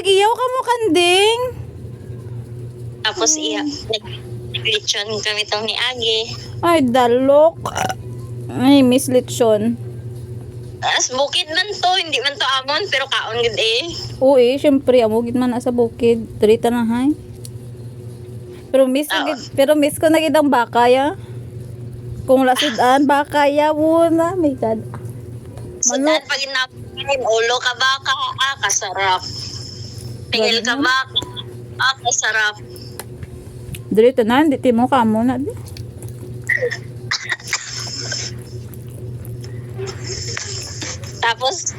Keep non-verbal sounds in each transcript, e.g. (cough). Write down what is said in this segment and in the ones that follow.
nag-iyaw ka mo kanding. Tapos iya, nag-lechon kami tong ni Agi. Ay, dalok. Ay, miss lechon. As bukid man to, hindi man to amon, pero kaon gud eh. Uy, syempre, amugit man na sa bukid. Trita na, hay. Pero miss ko, Oo. gid- pero miss ko na gid ang baka, ya. Kung lasudan, baka, ya, wala. My God. Dahil pag inapain, ulo ka ba ka, ah, kasarap. Tingil ka ba, ah, kasarap. Dito na, hindi mo ka mo na. di. Tapos,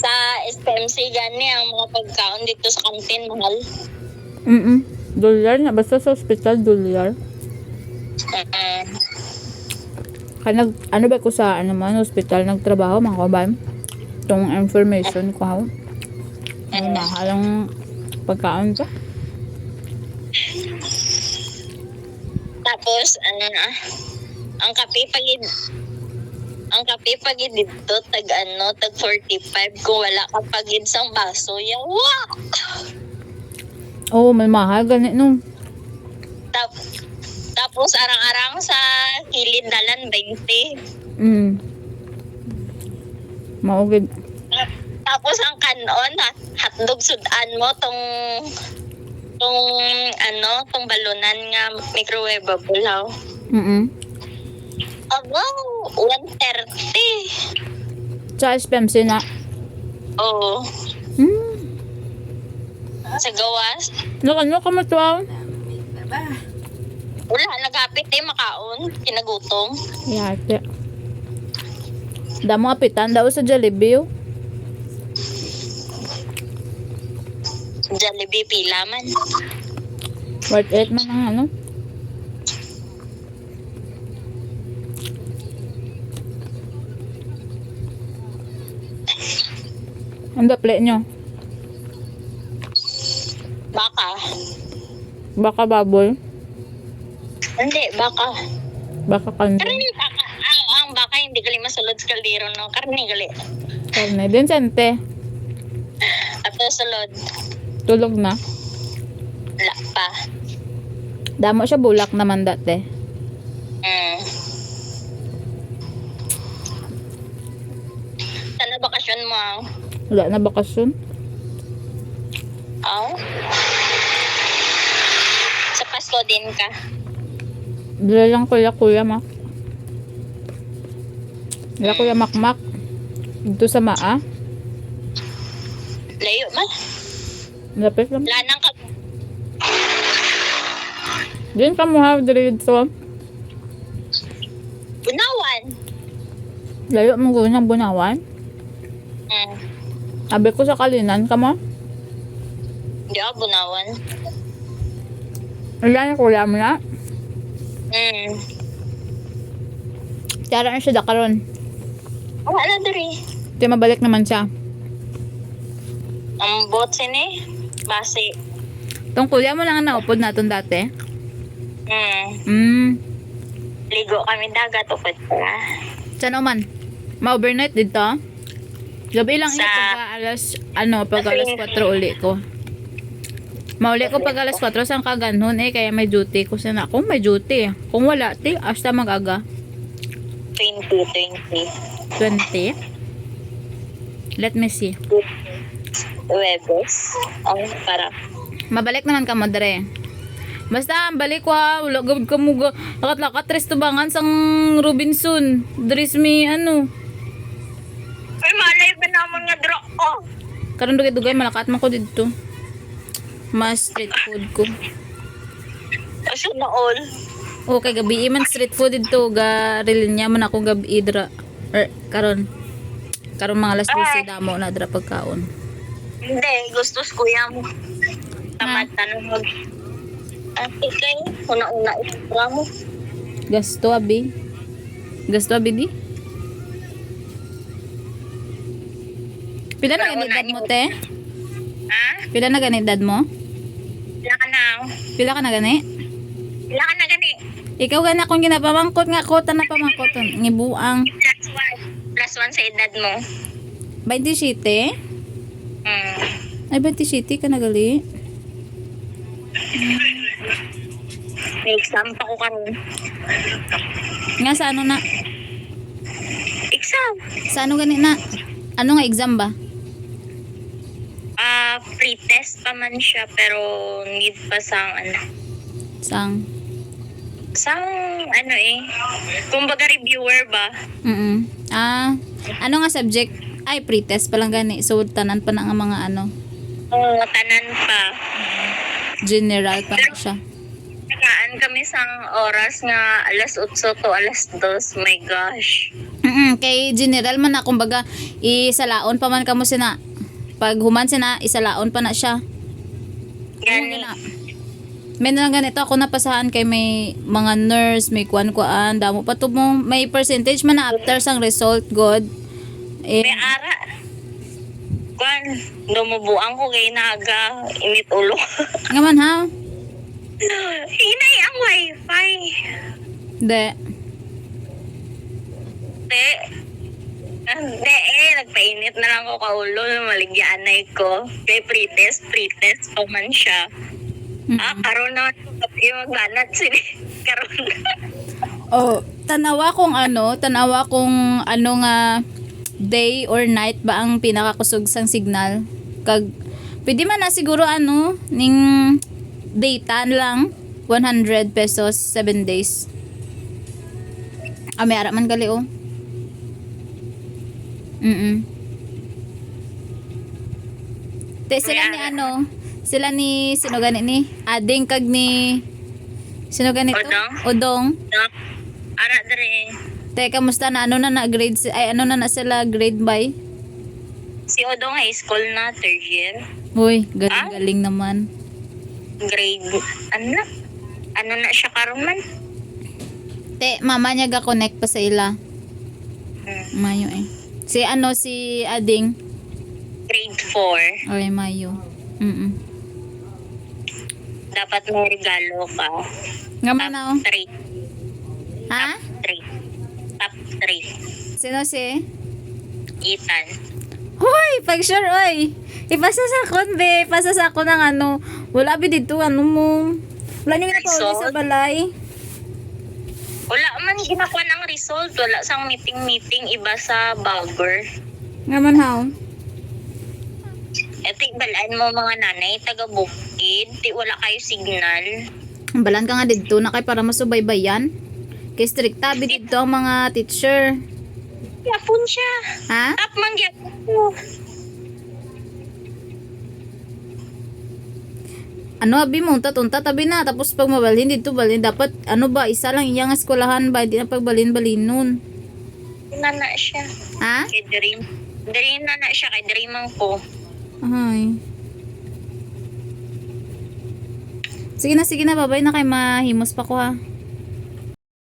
sa SPMC gani ang mga pagkaon dito sa kantin mahal. Mm Dolyar na. Basta sa hospital, dolyar. Uh, Kaya nag, ano ba ko sa ano man, hospital, nagtrabaho, mga kabayan. Itong information ko, ha? Ay, mahalang pagkaon ka. tapos ano na ang kape pagid ang kape pagid dito tag ano tag 45 kung wala ka pagid sang baso yawa Oo, oh, may mahal, ganit no. Tap, tapos arang-arang sa kilid dalan 20 Mm. Maugid. tapos ang kanon hotdog sudan mo tong tong ano tong balunan nga microwavable ha Mm Aba, 130. Sa SPMC na. Oo. Hmm. Sa gawas. Ano ano ka matuwa? Wala, nagapit eh, makaon. Kinagutom. Yate. Damo apitan daw sa Jollibee. oh. Jollibee pila man. Worth it man ang ano. Ang daple nyo. Baka. Baka baboy. Hindi, baka. Baka kanda. Karni, baka. Ang, ang baka hindi gali masulod sa kaldero, no? Karni gali. Karne. Din sente. At sulod, Tulog na. wala pa. Damo siya bulak naman dati. Mm. Sana bakasyon mo, ah? Wala na bakasyon. Din ka. Dala lang kuya kuya mak. Dala kuya makmak. Dito sa maa. Layo man. Lapit lang. Wala nang ka Din ka mo ha, diri dito. Bunawan. Layo mo ko ng bunawan. Mm. Sabi ko sa kalinan ka mo. Hindi ako bunawan. Wala na kuya mo na. Mm. Tara na siya dakaron. Wala na diri. Di mabalik naman siya. Ang bot sini. Basi. Tong kuya mo lang ang naupod naton dati. Mm. Hmm. Ligo kami dagat upad pa. Saan man? Ma-overnight dito? Gabi lang Sa- ito pag alas, ano, pag alas 4 uli ko. Mauli ko pag alas 4 sang kaganhon eh, kaya may duty ko sa Kung may duty, kung wala, ti, hasta mag-aga. 20, 20. 20. Let me see. Webes. Ang para. Mabalik naman ka mo dere. Basta, ang balik ko ha. Wala gawid ka mo. Lakat-lakat, tres tubangan sang Robinson. Dres mi, ano. Ay, malay ba naman nga dro ko? Karon dugay-dugay, malakat man ko dito. Mas street food ko. Kasi na all. Okay, gabi man street food dito. Ga, niya man ako gabi dra. Er, karon. Karon mga alas 12 damo na dra pagkaon. Hindi, gusto ko kuya mo. Tamad na mag... Ate kay, una-una isra mo. Gasto abi. Gasto abi di. Pila na ganidad mo te? Ha? Pila na ganidad mo? Lang. Pila ka na gani? Wala ka na gani. Ikaw gana kung ginapamangkot nga ko na pamangkot ngibuang Plus one. Plus one sa edad mo. 27. Mm. Ay 27 ka na gali. May exam pa ko karon. Nga sa ano na? Exam. Sa ano gani na? Ano nga exam ba? Pre-test pa man siya pero need pa sang ano. Sang Sang ano eh. Kumbaga reviewer ba? Mm. Ah, ano nga subject? Ay pre-test pa lang gani. So tanan pa na nga mga ano, Oo, tanan pa. general pa na siya. Nagaan kami sang oras nga alas 8 to alas 2. My gosh. Mm kay general man na kumbaga isalaon pa man kamo sina. Pag human sina isalaon pa na siya. Gani. na. May na lang ganito ako napasahan kay may mga nurse, may kuan-kuan, damo pa to mo, may percentage man na after sang result, God. Eh, May ara. Kwan, dumubuang ko kay naga init ulo. (laughs) nga man ha? Hinay ang wifi. De. Te. Hindi eh, nagpainit na lang ako kaulo na maligyan na ko. Kay pretest, pretest pa man siya. Ah, Mm. karon na yung magbanat sila. (laughs) Karon Oh, tanawa kung ano, tanawa kung ano nga day or night ba ang pinakakusog sang signal. Kag pwede man na siguro ano ning data lang 100 pesos 7 days. Ah, may ara man gali oh. Mm. Te sila ni ano, sila ni sino gani ni Ading kag ni sino ganito? Odong? Odong. Ara dere. Te, kamusta na? Ano na na grade? si- Ay, ano na na sila grade by? Si Odong high school na, third year. Uy, galing-galing naman. Grade, ano na? Ano na siya karon man? Te, mama niya ga-connect pa sa ila. Hmm. Mayo eh. Si ano, si Ading. Grade 4. Oy, Mayo. Mm Dapat may regalo ka. Nga man oh. Top 3. Ha? 3. Top 3. Sino si? Ethan. Hoy, pag sure, oy. Ipasa sa kon, be. Ipasa sa ako ng ano. Wala, be, dito, ano mo. Wala niyo na pa sa balay. Wala man ginakuha ng result. Wala sang meeting-meeting. Iba sa Bagger. Nga man, how? Etik balaan mo mga nanay, taga bukid. Di wala kayo signal. Balan ka nga dito na kay para masubaybayan. Kay strikta, be, dito ang mga teacher. Yapon siya. Ha? Tap man gyapon ko. Ano abi mo tatunta tabi na tapos pag mabalhin dito balhin dapat ano ba isa lang iyang eskwelahan ba hindi na pagbalhin balhin nun Nana siya. ha Kay Dream. Dream na na siya. Kay Dream ang ko. ay sige na sige na babay na kay mahimos pa ko ha